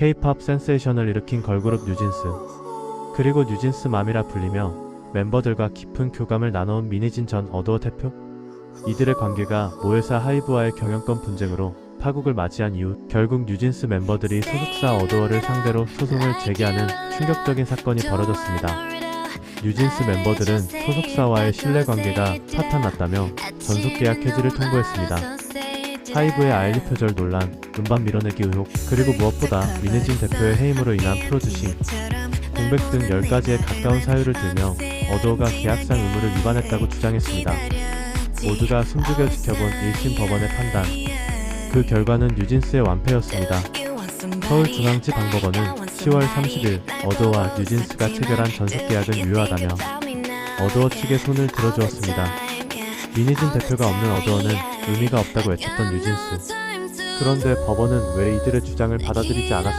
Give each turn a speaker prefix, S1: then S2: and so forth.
S1: K-팝 센세이션을 일으킨 걸그룹 뉴진스. 그리고 뉴진스 맘이라 불리며 멤버들과 깊은 교감을 나눠온 미니진 전 어도어 대표. 이들의 관계가 모회사 하이브와의 경영권 분쟁으로 파국을 맞이한 이후 결국 뉴진스 멤버들이 소속사 어도어를 상대로 소송을 제기하는 충격적인 사건이 벌어졌습니다. 뉴진스 멤버들은 소속사와의 신뢰관계가 파탄났다며 전속계약 해지를 통보했습니다. 하이브의 아일리 표절 논란, 음반 밀어내기 의혹, 그리고 무엇보다 민혜진 대표의 해임으로 인한 프로듀싱, 공백 등 10가지에 가까운 사유를 들며 어도어가 계약상 의무를 위반했다고 주장했습니다. 모두가 숨죽여 지켜본 1심 법원의 판단. 그 결과는 뉴진스의 완패였습니다. 서울중앙지방법원은 10월 30일 어도어와 뉴진스가 체결한 전속계약은 유효하다며 어도어 측의 손을 들어주었습니다. 민희진 대표가 없는 어도어는 의미가 없다고 외쳤던 뉴진스. 그런데 법원은 왜 이들의 주장을 받아들이지 않았을까요?